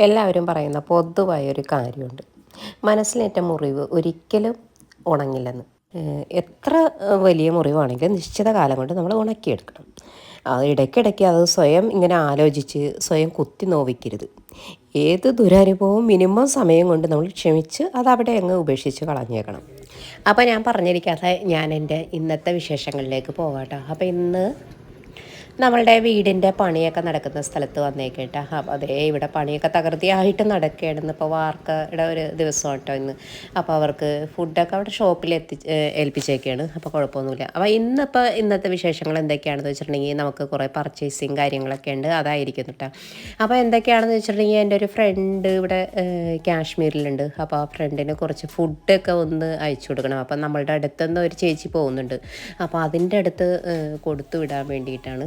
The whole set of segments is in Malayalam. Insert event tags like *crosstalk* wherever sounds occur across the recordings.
എല്ലാവരും പറയുന്ന പൊതുവായൊരു കാര്യമുണ്ട്. മനസ്സിലേറ്റ മുറിവ് ഒരിക്കലും ഉണങ്ങില്ലെന്ന്. എത്ര വലിയ മുറിവാണെങ്കിലും നിശ്ചിത കാലം കൊണ്ട് നമ്മൾ ഉണക്കിയെടുക്കണം. അത് ഇടയ്ക്കിടയ്ക്ക് അത് സ്വയം ഇങ്ങനെ ആലോചിച്ച് സ്വയം കുത്തി നോവിക്കരുത്. ഏത് ദുരനുഭവവും മിനിമം സമയം കൊണ്ട് നമ്മൾ ക്ഷമിച്ച് അത് അവിടെ അങ്ങ് ഉപേക്ഷിച്ച് കളഞ്ഞേക്കണം. അപ്പോൾ ഞാൻ പറഞ്ഞിരിക്കാതെ ഞാൻ എന്റെ ഇന്നത്തെ വിശേഷങ്ങളിലേക്ക് പോകാട്ടോ അപ്പോൾ ഇന്ന് നമ്മളുടെ വീടിന്റെ പണിയൊക്കെ നടക്കുന്ന സ്ഥലത്ത് വന്നേക്കേട്ടാ. അപ്പം അതേ ഇവിടെ പണിയൊക്കെ തകൃതിയായിട്ട് നടക്കുകയാണ് ഇപ്പോൾ വാർക്കയുടെ ഒരു ദിവസം കേട്ടോ ഇന്ന്. അപ്പോൾ അവർക്ക് ഫുഡൊക്കെ അവിടെ ഷോപ്പിൽ എത്തി ഏൽപ്പിച്ചേക്കാണ്. അപ്പോൾ കുഴപ്പമൊന്നുമില്ല. അപ്പോൾ ഇന്നിപ്പോൾ ഇന്നത്തെ വിശേഷങ്ങൾ എന്തൊക്കെയാണെന്ന് വെച്ചിട്ടുണ്ടെങ്കിൽ നമുക്ക് കുറേ പർച്ചേസിങ് കാര്യങ്ങളൊക്കെ ഉണ്ട്. അതായിരിക്കും കേട്ടോ അപ്പോൾ എന്തൊക്കെയാണെന്ന് വെച്ചിട്ടുണ്ടെങ്കിൽ എന്റെ ഒരു ഫ്രണ്ട് ഇവിടെ കാശ്മീരിലുണ്ട്. അപ്പോൾ ആ ഫ്രണ്ടിന് കുറച്ച് ഫുഡൊക്കെ ഒന്ന് അയച്ചു കൊടുക്കണം. അപ്പോൾ നമ്മളുടെ അടുത്തുനിന്ന് ഒരു ചേച്ചി പോകുന്നുണ്ട്. അപ്പോൾ അതിന്റെ അടുത്ത് കൊടുത്തു വിടാൻ വേണ്ടിയിട്ടാണ്.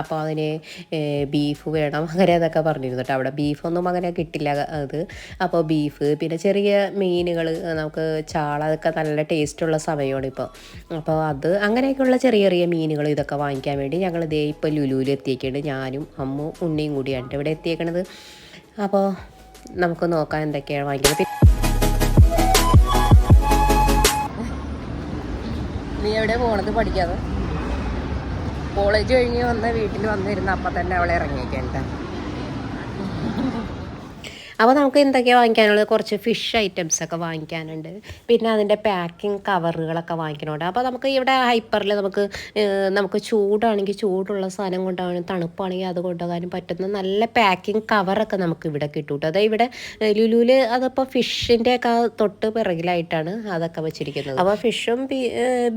അപ്പോൾ അതിന് ബീഫ് വേണം അങ്ങനെ അതൊക്കെ പറഞ്ഞിരുന്നു കേട്ടോ. അവിടെ ബീഫൊന്നും അങ്ങനെ കിട്ടില്ല അത്. അപ്പോൾ ബീഫ് പിന്നെ ചെറിയ മീനുകൾ നമുക്ക് ചാള അതൊക്കെ നല്ല ടേസ്റ്റുള്ള സമയമാണ് ഇപ്പോൾ അപ്പോൾ അത് അങ്ങനെയൊക്കെയുള്ള ചെറിയ ചെറിയ മീനുകൾ ഇതൊക്കെ വാങ്ങിക്കാൻ വേണ്ടി ഞങ്ങൾ ഇതേ ഇപ്പോൾ ലുലുവിൽ എത്തിയേക്കുന്നുണ്ട് ഞാനും അമ്മു ഉണ്ണിയും കൂടിയാണ് ഇവിടെ എത്തിയേക്കണത്. അപ്പോൾ നമുക്ക് നോക്കാം എന്തൊക്കെയാണ് വാങ്ങിക്കുന്നത്. നീ എവിടെ പോണത് പഠിക്കാതെ? കോളേജ് കഴിഞ്ഞ് വന്ന് വീട്ടിൽ വന്നിരുന്ന അപ്പം തന്നെ അവളെ ഇറങ്ങിയേക്കേണ്ട അപ്പോൾ നമുക്ക് എന്തൊക്കെയാണ് വാങ്ങിക്കാനുള്ളത്? കുറച്ച് ഫിഷ് ഐറ്റംസ് ഒക്കെ വാങ്ങിക്കാനുണ്ട്. പിന്നെ അതിന്റെ പാക്കിംഗ് കവറുകളൊക്കെ വാങ്ങിക്കണുണ്ട്. അപ്പോൾ നമുക്ക് ഇവിടെ ഹൈപ്പറിൽ നമുക്ക് നമുക്ക് ചൂടാണെങ്കിൽ ചൂടുള്ള സാധനം കൊണ്ടുപോകാനും തണുപ്പാണെങ്കിൽ അത് കൊണ്ടുപോകാനും പറ്റുന്ന നല്ല പാക്കിംഗ് കവറൊക്കെ നമുക്ക് ഇവിടെ കിട്ടും കേട്ടോ അതായത് ഇവിടെ ലുലുവിൽ അതിപ്പോൾ ഫിഷിന്റെ ഒക്കെ തൊട്ട് പിറകിലായിട്ടാണ് അതൊക്കെ വെച്ചിരിക്കുന്നത്. അപ്പോൾ ഫിഷും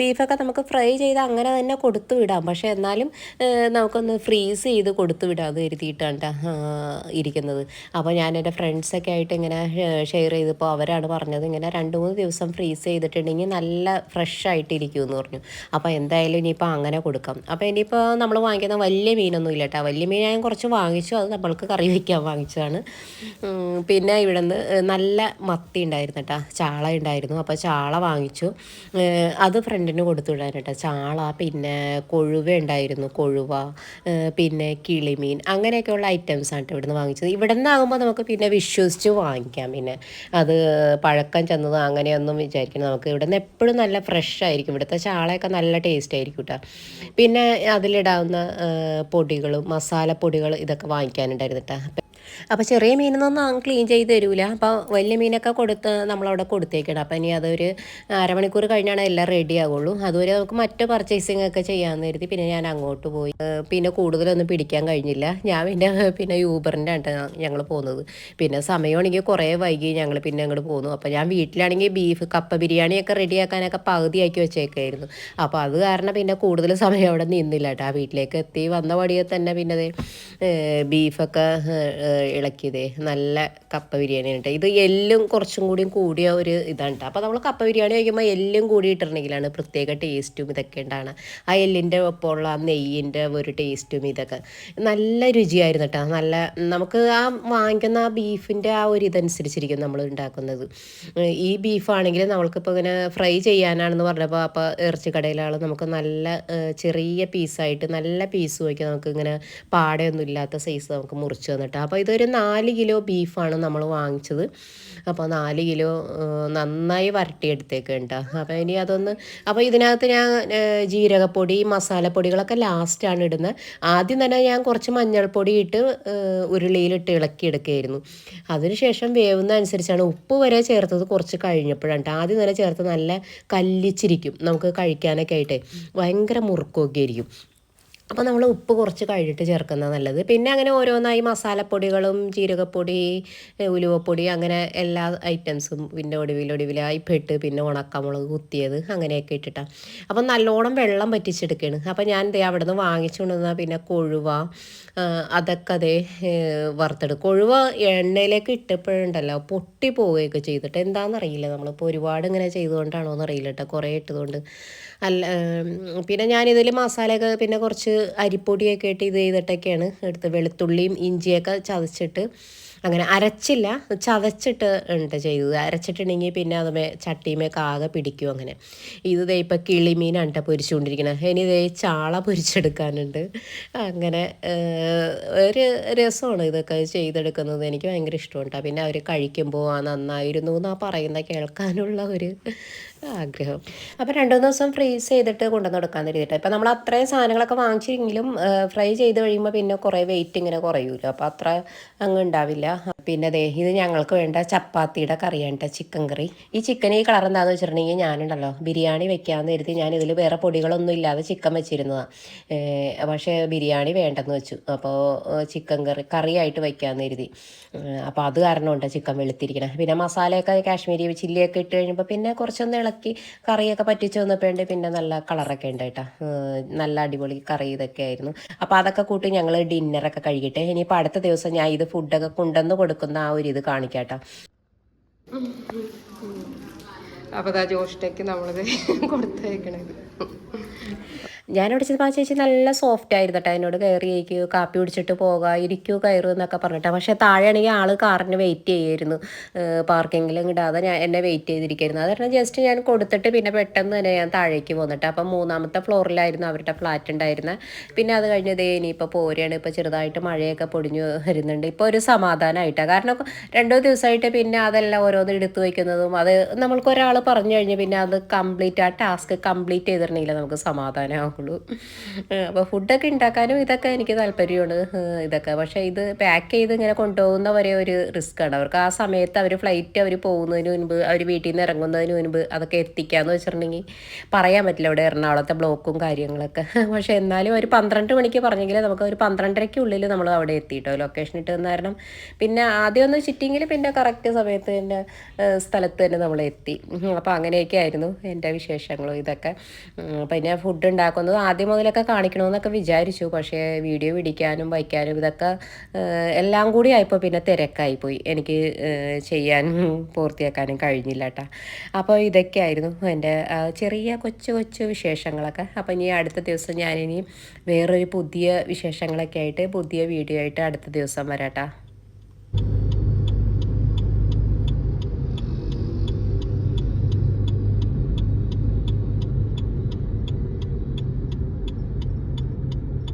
ബീഫൊക്കെ നമുക്ക് ഫ്രൈ ചെയ്ത് അങ്ങനെ തന്നെ കൊടുത്തു വിടാം. പക്ഷേ എന്നാലും നമുക്കൊന്ന് ഫ്രീസ് ചെയ്ത് കൊടുത്തു വിടാമെന്ന് കരുതിയിട്ടാണ് ട്ടാ, ഇരിക്കുന്നത്. അപ്പോൾ ഞാൻ എന്റെ ഫ്രണ്ട്സൊക്കെ ആയിട്ട് ഇങ്ങനെ ഷെയർ ചെയ്തപ്പോൾ അവരാണ് പറഞ്ഞത് ഇങ്ങനെ രണ്ട് മൂന്ന് ദിവസം ഫ്രീസ് ചെയ്തിട്ടുണ്ടെങ്കിൽ നല്ല ഫ്രഷ് ആയിട്ട് ഇരിക്കുമെന്ന് പറഞ്ഞു. അപ്പോൾ എന്തായാലും ഇനിയിപ്പോൾ അങ്ങനെ കൊടുക്കാം. അപ്പോൾ ഇനിയിപ്പോൾ നമ്മൾ വാങ്ങിക്കുന്ന വലിയ മീനൊന്നും ഇല്ല കേട്ടോ വലിയ മീൻ ഞാൻ കുറച്ച് വാങ്ങിച്ചു അത് നമ്മൾക്ക് കറി വയ്ക്കാൻ വാങ്ങിച്ചതാണ്. പിന്നെ ഇവിടെ നിന്ന് നല്ല മത്തി ഉണ്ടായിരുന്നു കേട്ടോ ചാള ഉണ്ടായിരുന്നു അപ്പോൾ ചാള വാങ്ങിച്ചു. അത് ഫ്രണ്ടിന് കൊടുത്തു വിടാൻ കേട്ടോ ചാള പിന്നെ കൊഴുവ ഉണ്ടായിരുന്നു കൊഴുവ പിന്നെ കിളിമീൻ അങ്ങനെയൊക്കെയുള്ള ഐറ്റംസ് ആണ് കേട്ടോ ഇവിടുന്ന് വാങ്ങിച്ചത്. ഇവിടെ നിന്നാകുമ്പോൾ നമുക്ക് പിന്നെ വിശ്വസിച്ച് വാങ്ങിക്കാം. പിന്നെ അത് പഴക്കം ചെന്നത് അങ്ങനെയൊന്നും വിചാരിക്കണം നമുക്ക് ഇവിടെ നിന്ന് എപ്പോഴും നല്ല ഫ്രഷ് ആയിരിക്കും. ഇവിടുത്തെ ചാളയൊക്കെ നല്ല ടേസ്റ്റ് ആയിരിക്കും കേട്ടോ പിന്നെ അതിലിടാവുന്ന പൊടികളും മസാലപ്പൊടികൾ ഇതൊക്കെ വാങ്ങിക്കാനുണ്ടായിരുന്നു കേട്ടോ അപ്പോൾ ചെറിയ മീനൊന്നും ക്ലീൻ ചെയ്ത് തരൂല. അപ്പോൾ വലിയ മീനൊക്കെ കൊടുത്ത് നമ്മളവിടെ കൊടുത്തേക്കണം. അപ്പോൾ ഇനി അതൊരു അരമണിക്കൂർ കഴിഞ്ഞാണ് എല്ലാം റെഡി ആകുള്ളൂ അതുവരെ നമുക്ക് മറ്റ് പർച്ചേസിങ് ഒക്കെ ചെയ്യാമെന്ന് കരുതി പിന്നെ ഞാൻ അങ്ങോട്ട് പോയി. പിന്നെ കൂടുതലൊന്നും പിടിക്കാൻ കഴിഞ്ഞില്ല. ഞാൻ പിന്നെ പിന്നെ യൂബറിന്റെ ആണ് ഞങ്ങൾ പോകുന്നത്. പിന്നെ സമയമാണെങ്കിൽ കുറേ വൈകി ഞങ്ങൾ പിന്നെ അങ്ങോട്ട് പോന്നു അപ്പോൾ ഞാൻ വീട്ടിലാണെങ്കിൽ ബീഫ് കപ്പ ബിരിയാണിയൊക്കെ റെഡിയാക്കാനൊക്കെ പകുതിയാക്കി വെച്ചേക്കായിരുന്നു. അപ്പോൾ അത് കാരണം പിന്നെ കൂടുതൽ സമയം അവിടെ നിന്നില്ല കേട്ടോ ആ വീട്ടിലേക്ക് എത്തി വന്ന വഴിയെ തന്നെ പിന്നെ ബീഫൊക്കെ ഇളക്കിയതേ. നല്ല കപ്പ ബിരിയാണി കേട്ടോ ഇത് എല്ലും കുറച്ചും കൂടിയും കൂടിയ ഒരു ഇതാണ് കേട്ടോ അപ്പോൾ നമ്മൾ കപ്പ ബിരിയാണി കഴിക്കുമ്പോൾ എല്ലും കൂടി ഇട്ടിട്ടുണ്ടെങ്കിലാണ് പ്രത്യേക ടേസ്റ്റും ഇതൊക്കെ ഉണ്ടാണ് ആ എല്ലിന്റെ ഒപ്പമുള്ള ആ നെയ്യിന്റെ ഒരു ടേസ്റ്റും ഇതൊക്കെ. നല്ല രുചിയായിരുന്നു കേട്ടോ നല്ല നമുക്ക് ആ വാങ്ങിക്കുന്ന ആ ബീഫിന്റെ ആ ഒരു ഇതനുസരിച്ചിരിക്കും നമ്മൾ ഉണ്ടാക്കുന്നത്. ഈ ബീഫാണെങ്കിൽ നമ്മൾക്കിപ്പോൾ ഇങ്ങനെ ഫ്രൈ ചെയ്യാനാണെന്ന് പറഞ്ഞപ്പോൾ അപ്പോൾ ഇറച്ചി കടയിലാൾ നമുക്ക് നല്ല ചെറിയ പീസായിട്ട് നല്ല പീസ് നോക്കി നമുക്ക് ഇങ്ങനെ പാടയൊന്നും ഇല്ലാത്ത സൈസ് നമുക്ക് മുറിച്ച് തന്നിട്ട്. അപ്പോൾ ഇതൊരു നാല് കിലോ ബീഫാണ് നമ്മൾ വാങ്ങിച്ചത്. അപ്പോൾ നാല് കിലോ നന്നായി വരട്ടിയെടുത്തേക്കുണ്ട്. അപ്പോൾ ഇനി അതൊന്ന് അപ്പോൾ ഇതിനകത്ത് ഞാൻ ജീരകപ്പൊടി മസാലപ്പൊടികളൊക്കെ ലാസ്റ്റാണ് ഇടുന്നത്. ആദ്യം തന്നെ ഞാൻ കുറച്ച് മഞ്ഞൾപ്പൊടി ഇട്ട് ഉരുളിയിലിട്ട് ഇളക്കിയെടുക്കുകയായിരുന്നു. അതിനുശേഷം വേവുന്ന അനുസരിച്ചാണ് ഉപ്പ് വരെ ചേർത്തത് കുറച്ച് കഴിഞ്ഞപ്പോഴാണ്. ആദ്യം തന്നെ ചേർത്ത് നല്ല കല്ലിച്ചിരിക്കും. നമുക്ക് കഴിക്കാനൊക്കെ ആയിട്ട് ഭയങ്കര മുറുക്കമൊക്കെ ആയിരിക്കും. അപ്പോൾ നമ്മൾ ഉപ്പ് കുറച്ച് കഴിഞ്ഞിട്ട് ചേർക്കുന്നത് നല്ലത്. പിന്നെ അങ്ങനെ ഓരോന്നായി മസാലപ്പൊടികളും ജീരകപ്പൊടി ഉലുവപ്പൊടി അങ്ങനെ എല്ലാ ഐറ്റംസും പിന്നെ ഒടുവിലൊടുവിലായി പെട്ട് പിന്നെ ഉണക്കമുളക് കുത്തിയത് അങ്ങനെയൊക്കെ ഇട്ടിട്ടാണ് അപ്പം നല്ലോണം വെള്ളം പറ്റിച്ചെടുക്കുകയാണ് അപ്പം ഞാൻ ദേ അവിടെ നിന്ന് വാങ്ങിച്ചുകൊണ്ടുവന്ന പിന്നെ കൊഴുവ അതൊക്കെ അതേ വറുത്തെടുക്കും. കൊഴുവ എണ്ണയിലേക്ക് ഇട്ടപ്പോഴുണ്ടല്ലോ പൊട്ടി പോവുകയൊക്കെ ചെയ്തിട്ട്. എന്താണെന്നറിയില്ല നമ്മളിപ്പോൾ ഒരുപാട് ഇങ്ങനെ ചെയ്തുകൊണ്ടാണോ എന്നറിയില്ല കേട്ടോ കുറേ ഇട്ടതുകൊണ്ട്. അല്ല പിന്നെ ഞാനിതിൽ മസാലയൊക്കെ പിന്നെ കുറച്ച് അരിപ്പൊടിയൊക്കെ ഇട്ട് ഇത് ചെയ്തിട്ടൊക്കെയാണ് എടുത്ത് വെളുത്തുള്ളിയും ഇഞ്ചിയൊക്കെ ചതച്ചിട്ട് അങ്ങനെ അരച്ചില്ല ചതച്ചിട്ട് ഉണ്ട് ചെയ്തത്. അരച്ചിട്ടുണ്ടെങ്കിൽ പിന്നെ അതുമേ ചട്ടിമേക്ക് ആകെ പിടിക്കും അങ്ങനെ. ഇത് ദേ ഇപ്പം കിളിമീനാണ് കേട്ടോ പൊരിച്ചുകൊണ്ടിരിക്കുന്നത് ഇനി ദേ ചാള പൊരിച്ചെടുക്കാനുണ്ട്. അങ്ങനെ ഒരു രസമാണ് ഇതൊക്കെ ചെയ്തെടുക്കുന്നത്. എനിക്ക് ഭയങ്കര ഇഷ്ടമുണ്ട് പിന്നെ അവർ കഴിക്കുമ്പോൾ ആ നന്നായിരുന്നു എന്നാ പറയുന്ന കേൾക്കാനുള്ള ഒരു ആഗ്രഹം. അപ്പോൾ രണ്ടു മൂന്ന് ദിവസം ഫ്രീസ് ചെയ്തിട്ട് കൊണ്ടുവന്ന് കൊടുക്കാൻ തരുന്നിട്ട് ഇപ്പം നമ്മൾ അത്രയും സാധനങ്ങളൊക്കെ വാങ്ങിച്ചിരുന്നെങ്കിലും ഫ്രൈ ചെയ്ത് കഴിയുമ്പോൾ പിന്നെ കുറേ വെയിറ്റ് ഇങ്ങനെ കുറയുമല്ലോ അപ്പോൾ അത്ര അങ്ങ് ഉണ്ടാവില്ല പിന്നെ ദേ ഇത് ഞങ്ങൾക്ക് വേണ്ട ചപ്പാത്തിയുടെ കറിയാണ് ചിക്കൻ കറി. ഈ ചിക്കൻ ഈ കളർ എന്താണെന്ന് വെച്ചിട്ടുണ്ടെങ്കിൽ ഞാനുണ്ടല്ലോ ബിരിയാണി വെക്കാമെന്ന് കരുതി ഞാൻ ഇതിൽ വേറെ പൊടികളൊന്നും ഇല്ലാതെ ചിക്കൻ വെച്ചിരുന്നതാണ് പക്ഷേ ബിരിയാണി വേണ്ടെന്ന് വെച്ചു. അപ്പോൾ ചിക്കൻ കറി കറിയായിട്ട് വയ്ക്കാമെന്ന് കരുതി. അപ്പോൾ അത് കാരണമുണ്ട് ചിക്കൻ വെളുത്തിരിക്കണം. പിന്നെ മസാലയൊക്കെ കാശ്മീരി ചില്ലിയൊക്കെ ഇട്ട് കഴിയുമ്പോൾ പിന്നെ കുറച്ചൊന്ന് ഇളക്കി കറിയൊക്കെ പറ്റിച്ച് വന്നപ്പോണ്ട് പിന്നെ നല്ല കളറൊക്കെ ഉണ്ട് കേട്ടോ. നല്ല അടിപൊളി കറി ഇതൊക്കെ ആയിരുന്നു. അപ്പോൾ അതൊക്കെ കൂട്ടി ഞങ്ങൾ ഡിന്നറൊക്കെ കഴിക്കട്ടെ. ഇനിയിപ്പോൾ അടുത്ത ദിവസം ഞാൻ ഇത് ഫുഡൊക്കെ കൊണ്ടുവന്ന് കൊടുക്കുന്ന ആ ഒരു ഇത് കാണിക്കാട്ടോ അപ്പോൾ അതാ ജോഷിനേക്ക് നമ്മളിത് കൊടുത്തയക്കണത് ഞാനവിടെ ചെന്നപ്പോൾ ആ ചേച്ചി നല്ല സോഫ്റ്റ് ആയിരുന്നു കേട്ടോ എന്നോട് കയറി ഇരിക്കൂ കാപ്പി കുടിച്ചിട്ട് പോകാം ഇരിക്കൂ കയറൂ എന്നൊക്കെ പറഞ്ഞിട്ട്. പക്ഷേ താഴെയാണെങ്കിൽ ആൾ കാറിന് വെയിറ്റ് ചെയ്യായിരുന്നു. പാർക്കിങ്ങിലും ഇടാതെ ഞാൻ എന്നെ വെയിറ്റ് ചെയ്തിരിക്കായിരുന്നു. അത് കാരണം ജസ്റ്റ് ഞാൻ കൊടുത്തിട്ട് പിന്നെ പെട്ടെന്ന് തന്നെ ഞാൻ താഴേക്ക് പോന്നിട്ട്. അപ്പം മൂന്നാമത്തെ ഫ്ലോറിലായിരുന്നു അവരുടെ ഫ്ലാറ്റ് ഉണ്ടായിരുന്നത് പിന്നെ അത് കഴിഞ്ഞത് ഇനിയിപ്പോൾ പോരുകയാണ്. ഇപ്പോൾ ചെറുതായിട്ട് മഴയൊക്കെ പൊടിഞ്ഞു വരുന്നുണ്ട്. ഇപ്പോൾ ഒരു സമാധാനമായിട്ടാണ് കാരണം രണ്ടോ ദിവസമായിട്ട് പിന്നെ അതെല്ലാം ഓരോന്ന് എടുത്തു വയ്ക്കുന്നതും അത് നമ്മൾക്ക് ഒരാൾ പറഞ്ഞു കഴിഞ്ഞാൽ പിന്നെ അത് കംപ്ലീറ്റ് ആ ടാസ്ക് കംപ്ലീറ്റ് ചെയ്തിട്ടുണ്ടെങ്കിൽ നമുക്ക് സമാധാനമാകുള്ളൂ അപ്പോൾ ഫുഡൊക്കെ ഉണ്ടാക്കാനും ഇതൊക്കെ എനിക്ക് താല്പര്യമാണ്. ഇതൊക്കെ. പക്ഷേ ഇത് പാക്ക് ചെയ്ത് ഇങ്ങനെ കൊണ്ടുപോകുന്ന വരെ ഒരു റിസ്ക് ആണ്. അവർക്ക് ആ സമയത്ത് അവർ ഫ്ലൈറ്റ് അവർ പോകുന്നതിന് മുൻപ് അവർ വീട്ടിൽ നിന്ന് ഇറങ്ങുന്നതിന് മുൻപ് അതൊക്കെ എത്തിക്കാന്ന് വെച്ചിട്ടുണ്ടെങ്കിൽ പറയാൻ പറ്റില്ല ഇവിടെ എറണാകുളത്തെ ബ്ലോക്കും കാര്യങ്ങളൊക്കെ. *laughs* പക്ഷേ എന്നാലും ഒരു പന്ത്രണ്ട് മണിക്ക് പറഞ്ഞെങ്കിൽ നമുക്ക് ഒരു പന്ത്രണ്ടരയ്ക്കുള്ളിൽ നമ്മൾ അവിടെ എത്തിയിട്ടോ ലൊക്കേഷൻ ഇട്ട് കാരണം പിന്നെ ആദ്യം ഒന്ന് ചിറ്റിങ്ങിൽ പിന്നെ കറക്റ്റ് സമയത്ത് തന്നെ സ്ഥലത്ത് തന്നെ നമ്മൾ എത്തി. അപ്പോൾ അങ്ങനെയൊക്കെ ആയിരുന്നു എന്റെ വിശേഷങ്ങളും ഇതൊക്കെ. പിന്നെ ഫുഡ് ഉണ്ടാക്കുന്നത് ആദ്യം മുതലൊക്കെ കാണിക്കണമെന്നൊക്കെ വിചാരിച്ചു. പക്ഷേ വീഡിയോ പിടിക്കാനും വയ്ക്കാനും ഇതൊക്കെ എല്ലാം കൂടി ആയപ്പോൾ പിന്നെ തിരക്കായി പോയി. എനിക്ക് ചെയ്യാനും പൂർത്തിയാക്കാനും കഴിഞ്ഞില്ല കേട്ടോ അപ്പോൾ ഇതൊക്കെയായിരുന്നു എന്റെ ചെറിയ കൊച്ചു കൊച്ചു വിശേഷങ്ങളൊക്കെ. അപ്പോൾ ഇനി അടുത്ത ദിവസം ഞാനിനി വേറൊരു പുതിയ വിശേഷങ്ങളൊക്കെ ആയിട്ട് പുതിയ വീഡിയോ ആയിട്ട് അടുത്ത ദിവസം വരാം